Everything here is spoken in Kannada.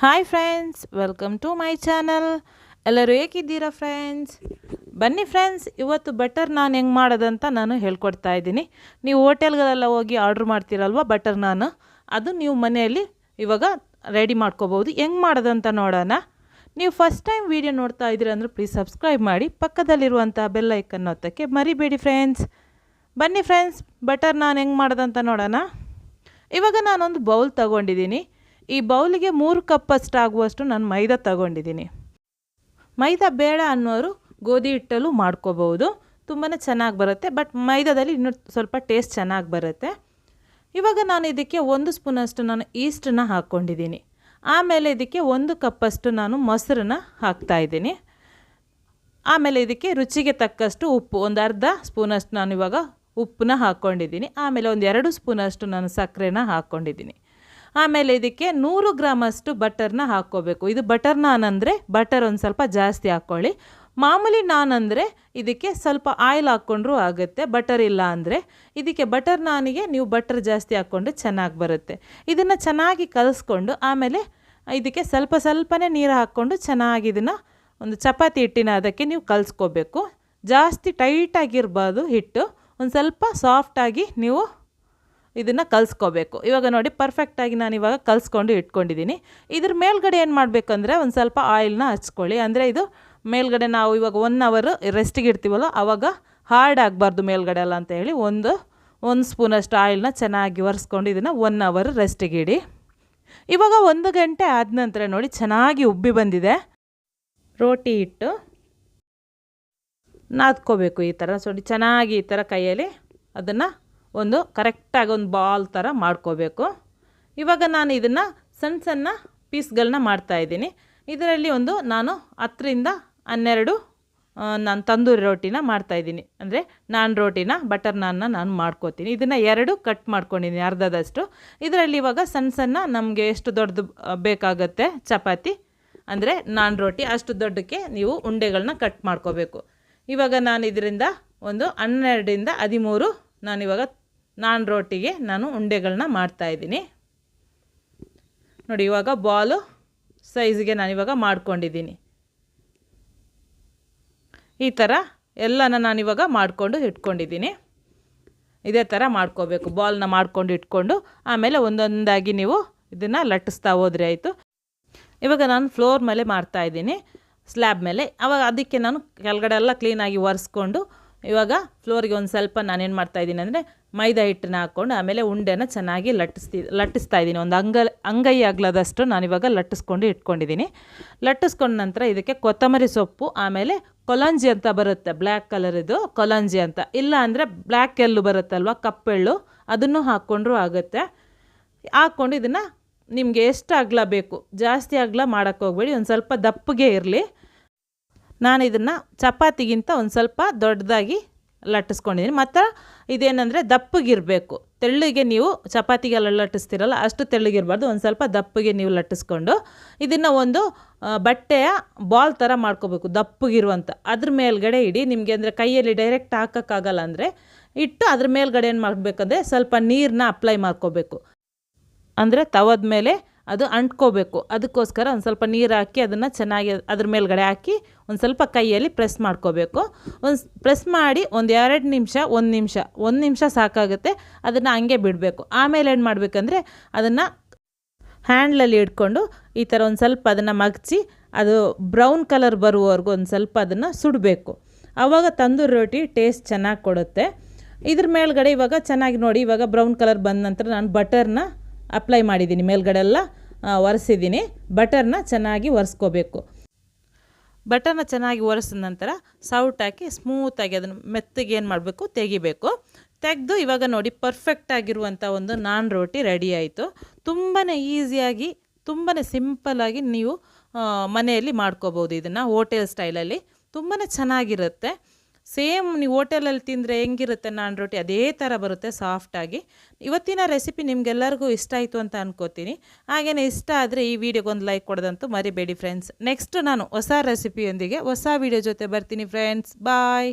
Hi friends welcome to my channel ಎಲ್ಲರೂ ಹೇಗಿದ್ದೀರಾ ಫ್ರೆಂಡ್ಸ್ ಬನ್ನಿ ಫ್ರೆಂಡ್ಸ್ ಇವತ್ತು ಬಟರ್ ನಾನು ಹೆಂಗೆ ಮಾಡೋದಂತ ನಾನು ಹೇಳ್ಕೊಡ್ತಾ ಇದ್ದೀನಿ. ನೀವು ಹೋಟೆಲ್ಗಳೆಲ್ಲ ಹೋಗಿ ಆರ್ಡ್ರ್ ಮಾಡ್ತೀರಲ್ವ ಬಟರ್ ನಾನು ಅದು ನೀವು ಮನೆಯಲ್ಲಿ ಇವಾಗ ರೆಡಿ ಮಾಡ್ಕೋಬೋದು ಹೆಂಗೆ ಮಾಡೋದಂತ ನೋಡೋಣ. ನೀವು ಫಸ್ಟ್ ಟೈಮ್ ವೀಡಿಯೋ ನೋಡ್ತಾ ಇದ್ದೀರ ಅಂದರೆ ಪ್ಲೀಸ್ ಸಬ್ಸ್ಕ್ರೈಬ್ ಮಾಡಿ. ಪಕ್ಕದಲ್ಲಿರುವಂಥ ಬೆಲ್ ಐಕನ್ ಒತ್ತಕ್ಕೆ ಮರಿಬೇಡಿ ಫ್ರೆಂಡ್ಸ್ ಬನ್ನಿ ಫ್ರೆಂಡ್ಸ್ ಬಟರ್ ನಾನು ಹೆಂಗೆ ಮಾಡೋದಂತ ನೋಡೋಣ. ಇವಾಗ ನಾನೊಂದು ಬೌಲ್ ತಗೊಂಡಿದ್ದೀನಿ. ಈ ಬೌಲಿಗೆ ಮೂರು ಕಪ್ಪಷ್ಟು ಆಗುವಷ್ಟು ನಾನು ಮೈದಾ ತಗೊಂಡಿದ್ದೀನಿ. ಮೈದಾ ಬೇಡ ಅನ್ನೋರು ಗೋಧಿ ಹಿಟ್ಟಲ್ಲೂ ಮಾಡ್ಕೋಬೋದು ತುಂಬಾ ಚೆನ್ನಾಗಿ ಬರುತ್ತೆ, ಬಟ್ ಮೈದಾದಲ್ಲಿ ಇನ್ನೂ ಸ್ವಲ್ಪ ಟೇಸ್ಟ್ ಚೆನ್ನಾಗಿ ಬರುತ್ತೆ. ಇವಾಗ ನಾನು ಇದಕ್ಕೆ ಒಂದು ಸ್ಪೂನಷ್ಟು ನಾನು ಈಸ್ಟನ್ನ ಹಾಕ್ಕೊಂಡಿದ್ದೀನಿ. ಆಮೇಲೆ ಇದಕ್ಕೆ ಒಂದು ಕಪ್ಪಷ್ಟು ನಾನು ಮೊಸರನ್ನ ಹಾಕ್ತಾಯಿದ್ದೀನಿ ಆಮೇಲೆ ಇದಕ್ಕೆ ರುಚಿಗೆ ತಕ್ಕಷ್ಟು ಉಪ್ಪು, ಒಂದು ಅರ್ಧ ಸ್ಪೂನಷ್ಟು ನಾನು ಇವಾಗ ಉಪ್ಪನ್ನ ಹಾಕ್ಕೊಂಡಿದ್ದೀನಿ. ಆಮೇಲೆ ಒಂದು ಎರಡು ಸ್ಪೂನಷ್ಟು ನಾನು ಸಕ್ಕರೆನ ಹಾಕ್ಕೊಂಡಿದ್ದೀನಿ. ಆಮೇಲೆ ಇದಕ್ಕೆ ನೂರು ಗ್ರಾಮಷ್ಟು ಬಟರ್ನ ಹಾಕ್ಕೋಬೇಕು. ಇದು ಬಟರ್ ನಾನ್ ಅಂದರೆ ಬಟರ್ ಒಂದು ಸ್ವಲ್ಪ ಜಾಸ್ತಿ ಹಾಕ್ಕೊಳ್ಳಿ. ಮಾಮೂಲಿ ನಾನ್ ಅಂದರೆ ಇದಕ್ಕೆ ಸ್ವಲ್ಪ ಆಯಿಲ್ ಹಾಕ್ಕೊಂಡ್ರೂ ಆಗುತ್ತೆ, ಬಟರ್ ಇಲ್ಲ ಅಂದರೆ ಇದಕ್ಕೆ ಬಟರ್ ನಾನಿಗೆ ನೀವು ಬಟರ್ ಜಾಸ್ತಿ ಹಾಕ್ಕೊಂಡು ಚೆನ್ನಾಗಿ ಬರುತ್ತೆ. ಇದನ್ನು ಚೆನ್ನಾಗಿ ಕಲಿಸ್ಕೊಂಡು ಆಮೇಲೆ ಇದಕ್ಕೆ ಸ್ವಲ್ಪ ಸ್ವಲ್ಪನೇ ನೀರು ಹಾಕ್ಕೊಂಡು ಚೆನ್ನಾಗಿ ಇದನ್ನು ಒಂದು ಚಪಾತಿ ಹಿಟ್ಟಿನ ಅದಕ್ಕೆ ನೀವು ಕಲಿಸ್ಕೋಬೇಕು. ಜಾಸ್ತಿ ಟೈಟಾಗಿರ್ಬಾರ್ದು ಹಿಟ್ಟು, ಒಂದು ಸ್ವಲ್ಪ ಸಾಫ್ಟಾಗಿ ನೀವು ಇದನ್ನು ಕಲಿಸ್ಕೋಬೇಕು. ಇವಾಗ ನೋಡಿ ಪರ್ಫೆಕ್ಟಾಗಿ ನಾನು ಇವಾಗ ಕಲಿಸ್ಕೊಂಡು ಇಟ್ಕೊಂಡಿದ್ದೀನಿ ಇದ್ರ ಮೇಲ್ಗಡೆ ಏನು ಮಾಡಬೇಕಂದ್ರೆ, ಒಂದು ಸ್ವಲ್ಪ ಆಯಿಲ್ನ ಹಚ್ಕೊಳ್ಳಿ. ಅಂದರೆ ಇದು ಮೇಲ್ಗಡೆ ನಾವು ಇವಾಗ ಒನ್ ಅವರು ರೆಸ್ಟಿಗೆ ಇಡ್ತೀವಲ್ಲ ಆವಾಗ ಹಾರ್ಡ್ ಆಗಬಾರ್ದು ಮೇಲ್ಗಡೆ ಎಲ್ಲ ಅಂತ ಹೇಳಿ ಒಂದು ಒಂದು ಸ್ಪೂನಷ್ಟು ಆಯಿಲ್ನ ಚೆನ್ನಾಗಿ ಒರೆಸ್ಕೊಂಡು ಇದನ್ನು ಒನ್ ಅವರ್ ರೆಸ್ಟಿಗೆ ಇಡಿ. ಇವಾಗ ಒಂದು ಗಂಟೆ ಆದ ನಂತರ ನೋಡಿ, ಚೆನ್ನಾಗಿ ಉಬ್ಬಿ ಬಂದಿದೆ. ರೋಟಿ ಹಿಟ್ಟು ನಾದ್ಕೋಬೇಕು ಈ ಥರ ಸೊ ಚೆನ್ನಾಗಿ ಈ ಥರ ಕೈಯಲ್ಲಿ ಅದನ್ನು ಒಂದು ಕರೆಕ್ಟಾಗಿ ಒಂದು ಬಾಲ್ ಥರ ಮಾಡ್ಕೋಬೇಕು. ಇವಾಗ ನಾನು ಇದನ್ನು ಸಣ್ಣ ಸಣ್ಣ ಪೀಸ್ಗಳನ್ನ ಮಾಡ್ತಾಯಿದ್ದೀನಿ ಇದರಲ್ಲಿ ಒಂದು ನಾನು ಹತ್ತರಿಂದ ಹನ್ನೆರಡು ನಾನು ತಂದೂರಿ ರೋಟಿನ ಮಾಡ್ತಾಯಿದ್ದೀನಿ ಅಂದರೆ ನಾನ್ ರೋಟಿನ, ಬಟರ್ ನಾನ್ನ ನಾನು ಮಾಡ್ಕೋತೀನಿ. ಇದನ್ನು ಎರಡು ಕಟ್ ಮಾಡ್ಕೊಂಡಿದ್ದೀನಿ, ಅರ್ಧದಷ್ಟು. ಇದರಲ್ಲಿ ಇವಾಗ ಸಣ್ಣ ಸಣ್ಣ ನಮಗೆ ಎಷ್ಟು ದೊಡ್ಡದು ಬೇಕಾಗುತ್ತೆ ಚಪಾತಿ, ಅಂದರೆ ನಾನ್ ರೋಟಿ, ಅಷ್ಟು ದೊಡ್ಡಕ್ಕೆ ನೀವು ಉಂಡೆಗಳನ್ನ ಕಟ್ ಮಾಡ್ಕೋಬೇಕು. ಇವಾಗ ನಾನು ಇದರಿಂದ ಒಂದು ಹನ್ನೆರಡರಿಂದ ಹದಿಮೂರು ನಾನಿವಾಗ ನಾನ್ ರೋಟಿಗೆ ನಾನು ಉಂಡೆಗಳನ್ನ ಮಾಡ್ತಾಯಿದ್ದೀನಿ ನೋಡಿ, ಇವಾಗ ಬಾಲು ಸೈಜ್ಗೆ ನಾನಿವಾಗ ಮಾಡ್ಕೊಂಡಿದ್ದೀನಿ. ಈ ಥರ ಎಲ್ಲನ ನಾನಿವಾಗ ಮಾಡಿಕೊಂಡು ಇಟ್ಕೊಂಡಿದ್ದೀನಿ. ಇದೇ ಥರ ಮಾಡ್ಕೋಬೇಕು. ಬಾಲ್ನ ಮಾಡ್ಕೊಂಡು ಇಟ್ಕೊಂಡು ಆಮೇಲೆ ಒಂದೊಂದಾಗಿ ನೀವು ಇದನ್ನು ಲಟ್ಟಿಸ್ತಾ ಹೋದ್ರೆ ಆಯಿತು. ಇವಾಗ ನಾನು ಫ್ಲೋರ್ ಮೇಲೆ ಮಾಡ್ತಾಯಿದ್ದೀನಿ ಸ್ಲ್ಯಾಬ್ ಮೇಲೆ. ಅವಾಗ ಅದಕ್ಕೆ ನಾನು ಕೆಳಗಡೆ ಎಲ್ಲ ಕ್ಲೀನಾಗಿ ಒರೆಸ್ಕೊಂಡು ಇವಾಗ ಫ್ಲೋರಿಗೆ ಒಂದು ಸ್ವಲ್ಪ ನಾನೇನು ಮಾಡ್ತಾಯಿದ್ದೀನಿ ಅಂದರೆ ಮೈದಾ ಹಿಟ್ಟನ್ನ ಹಾಕ್ಕೊಂಡು ಆಮೇಲೆ ಉಂಡೆನ ಚೆನ್ನಾಗಿ ಲಟ್ಟಿಸ್ತಿ, ಲಟ್ಟಿಸ್ತಾ ಇದ್ದೀನಿ. ಒಂದು ಅಂಗ, ಅಂಗೈ ಆಗ್ಲಾದಷ್ಟು ನಾನು ಇವಾಗ ಲಟ್ಟಿಸ್ಕೊಂಡು ಇಟ್ಕೊಂಡಿದ್ದೀನಿ. ಲಟ್ಟಿಸ್ಕೊಂಡ ನಂತರ ಇದಕ್ಕೆ ಕೊತ್ತಂಬರಿ ಸೊಪ್ಪು, ಆಮೇಲೆ ಕೊಲಂಜಿ ಅಂತ ಬರುತ್ತೆ, ಬ್ಲ್ಯಾಕ್ ಕಲರಿದು ಕೊಲಂಜಿ ಅಂತ. ಇಲ್ಲ ಅಂದರೆ ಬ್ಲ್ಯಾಕ್ ಎಲ್ಲು ಬರುತ್ತಲ್ವ, ಕಪ್ಪೆಳ್ಳು, ಅದನ್ನು ಹಾಕ್ಕೊಂಡ್ರೂ ಆಗುತ್ತೆ. ಹಾಕ್ಕೊಂಡು ಇದನ್ನು ನಿಮಗೆ ಎಷ್ಟು ಅಗಲ ಬೇಕು, ಜಾಸ್ತಿ ಅಗಲ ಮಾಡೋಕ್ಕೆ ಹೋಗ್ಬೇಡಿ, ಒಂದು ಸ್ವಲ್ಪ ದಪ್ಪಗೆ ಇರಲಿ. ನಾನು ಇದನ್ನು ಚಪಾತಿಗಿಂತ ಒಂದು ಸ್ವಲ್ಪ ದೊಡ್ಡದಾಗಿ ಲಟ್ಟಿಸ್ಕೊಂಡಿದ್ದೀನಿ ಮತ್ತು ಇದೇನೆಂದರೆ ದಪ್ಪಗಿರಬೇಕು. ತೆಳ್ಳಗೆ ನೀವು ಚಪಾತಿಗೆಲ್ಲ ಲಟ್ಟಿಸ್ತಿರಲ್ಲ, ಅಷ್ಟು ತೆಳ್ಳಗಿರಬಾರ್ದು. ಒಂದು ಸ್ವಲ್ಪ ದಪ್ಪಗೆ ನೀವು ಲಟ್ಟಿಸ್ಕೊಂಡು ಇದನ್ನು ಒಂದು ಬಟ್ಟೆಯ ಬಾಲ್ ಥರ ಮಾಡ್ಕೋಬೇಕು ದಪ್ಪಗಿರುವಂಥ ಅದ್ರ ಮೇಲ್ಗಡೆ ಇಡಿ. ನಿಮಗೆ ಅಂದರೆ ಕೈಯಲ್ಲಿ ಡೈರೆಕ್ಟ್ ಹಾಕೋಕ್ಕಾಗಲ್ಲ ಅಂದರೆ ಇಟ್ಟು ಅದ್ರ ಮೇಲ್ಗಡೆ ಏನು ಮಾಡಬೇಕಂದ್ರೆ ಸ್ವಲ್ಪ ನೀರನ್ನ ಅಪ್ಲೈ ಮಾಡ್ಕೋಬೇಕು. ಅಂದರೆ ತವದ ಮೇಲೆ ಅದು ಅಂಟ್ಕೋಬೇಕು. ಅದಕ್ಕೋಸ್ಕರ ಒಂದು ಸ್ವಲ್ಪ ನೀರು ಹಾಕಿ ಅದನ್ನು ಚೆನ್ನಾಗಿ ಅದ್ರ ಮೇಲ್ಗಡೆ ಹಾಕಿ ಒಂದು ಸ್ವಲ್ಪ ಕೈಯಲ್ಲಿ ಪ್ರೆಸ್ ಮಾಡ್ಕೋಬೇಕು. ಒಂದು ಪ್ರೆಸ್ ಮಾಡಿ ಒಂದು ಎರಡು ನಿಮಿಷ, ಒಂದು ನಿಮಿಷ ಒಂದು ನಿಮಿಷ ಸಾಕಾಗುತ್ತೆ. ಅದನ್ನು ಹಂಗೆ ಬಿಡಬೇಕು. ಆಮೇಲೆ ಏನು ಮಾಡಬೇಕಂದ್ರೆ ಅದನ್ನು ಹ್ಯಾಂಡ್ಲಲ್ಲಿ ಇಟ್ಕೊಂಡು ಈ ಥರ ಒಂದು ಸ್ವಲ್ಪ ಅದನ್ನು ಮಗಚಿ, ಅದು ಬ್ರೌನ್ ಕಲರ್ ಬರುವವರೆಗೂ ಒಂದು ಸ್ವಲ್ಪ ಅದನ್ನು ಸುಡಬೇಕು. ಆವಾಗ ತಂದೂರಿ ರೊಟ್ಟಿ ಟೇಸ್ಟ್ ಚೆನ್ನಾಗಿ ಕೊಡುತ್ತೆ. ಇದ್ರ ಮೇಲ್ಗಡೆ ಇವಾಗ ಚೆನ್ನಾಗಿ ನೋಡಿ, ಇವಾಗ ಬ್ರೌನ್ ಕಲರ್ ಬಂದ ನಂತರ ನಾನು ಬಟರ್ನ ಅಪ್ಲೈ ಮಾಡಿದ್ದೀನಿ ಮೇಲ್ಗಡೆ ಎಲ್ಲ ಒರೆಸಿದ್ದೀನಿ ಬಟರ್ನ ಚೆನ್ನಾಗಿ ಒರೆಸ್ಕೋಬೇಕು. ಬಟರ್ನ ಚೆನ್ನಾಗಿ ಒರೆಸಿದ ನಂತರ ಸೌಟ್ ಹಾಕಿ ಸ್ಮೂತಾಗಿ ಅದನ್ನು ಮೆತ್ತಗೆ ಏನು ಮಾಡಬೇಕು? ತೆಗಿಬೇಕು. ತೆಗೆದು ಇವಾಗ ನೋಡಿ ಪರ್ಫೆಕ್ಟ್ ಆಗಿರುವಂಥ ಒಂದು ನಾನ್ ರೋಟಿ ರೆಡಿ ಆಯಿತು. ತುಂಬಾ ಈಸಿಯಾಗಿ ತುಂಬಾ ಸಿಂಪಲಾಗಿ ನೀವು ಮನೆಯಲ್ಲಿ ಮಾಡ್ಕೋಬೋದು ಇದನ್ನು ಹೋಟೆಲ್ ಸ್ಟೈಲಲ್ಲಿ ತುಂಬಾ ಚೆನ್ನಾಗಿರುತ್ತೆ. ಸೇಮ್ ನೀವು ಹೋಟೆಲಲ್ಲಿ ತಿಂದರೆ ಹೆಂಗಿರುತ್ತೆ ನಾನ್ ರೊಟ್ಟಿ, ಅದೇ ಥರ ಬರುತ್ತೆ ಸಾಫ್ಟಾಗಿ ಇವತ್ತಿನ ರೆಸಿಪಿ ನಿಮಗೆಲ್ಲರಿಗೂ ಇಷ್ಟ ಆಯಿತು ಅಂತ ಅನ್ಕೋತೀನಿ. ಹಾಗೆಯೇ ಇಷ್ಟ ಆದರೆ ಈ ವಿಡಿಯೋಗೆ ಒಂದು ಲೈಕ್ ಕೊಡೋದಂತೂ ಮರಿಬೇಡಿ ಫ್ರೆಂಡ್ಸ್ ನೆಕ್ಸ್ಟ್ ನಾನು ಹೊಸ ರೆಸಿಪಿಯೊಂದಿಗೆ ಹೊಸ ವಿಡಿಯೋ ಜೊತೆ ಬರ್ತೀನಿ ಫ್ರೆಂಡ್ಸ್ ಬಾಯ್